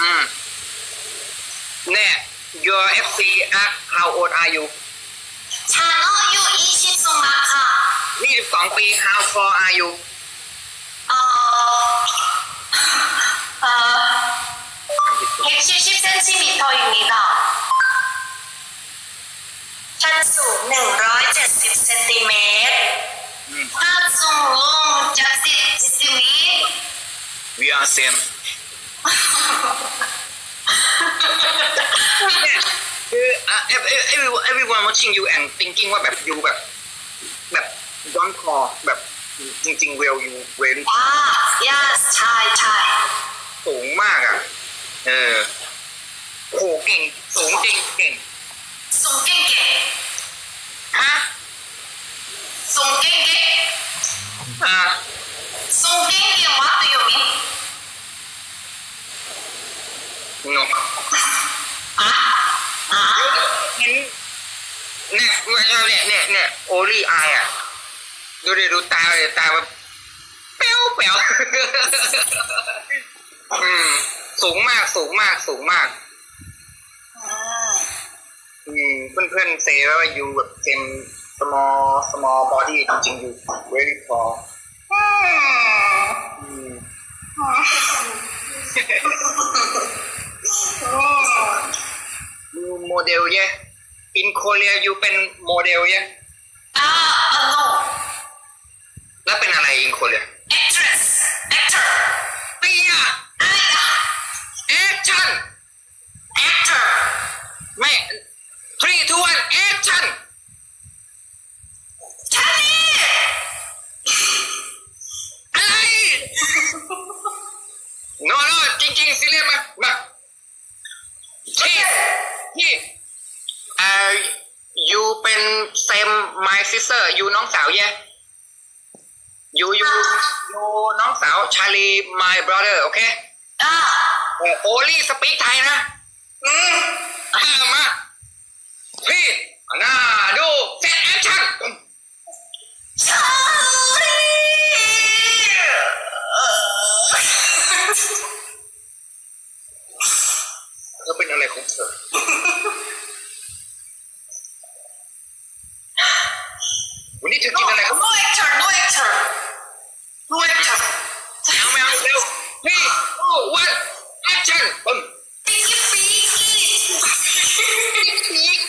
อืมแน่ your FC ask how old are you ฉันอายุ22แล้วค่ะนี่สองปี how tall are you เอ่อเอ่อ170เซนติเมตรอยู่นี่ต่อฉันสูง170เซนติเมตรถ้าสูงลงจาก10 10 We are same everyone everyone watching you and thinking ว่าแบบ you แบบแบบ don't call แบบจริงๆ will you when yeah yes ใช่ใช่สูงมากอะ เออโหเก่งสูงเก่งเก่ง เนี่ยเนี่ยเนี่ยโอรี่ไออะ ดูดิดูตาเลยตาแบบเปี้ยวเปี้ยวอืม สูงมากสูงมากสูงมาก อืม เพื่อนเพื่อนเซว่าอยู่แบบเซม small small body จริงๆอยู่ very tall อืมโมเดลเย่ in Korea you เป็นโมเดลยัง Ah, uh, no. แล้วเป็นอะไร in Korea Actress. Actor. เปีย I action actor. ไม่ three two one action Charlie. อะไร no no จริงๆซีเรียสมามา three three and same ซิสเตอร์อยู่น้องสาวแย่อยู่อยู่อยู่น้องสาวชาลี my ราเดอร์โอเคโอลี่สปีกไทยนะ อืมอามาพี่หน้าดูเซตแอคชั่น Sorry. เธเป็นอะไรของเธอ We need to no, give it like no actor, no actor, no actor. Now, now, now. Hey, oh, what? Action! Um. Boom. Take it, take it.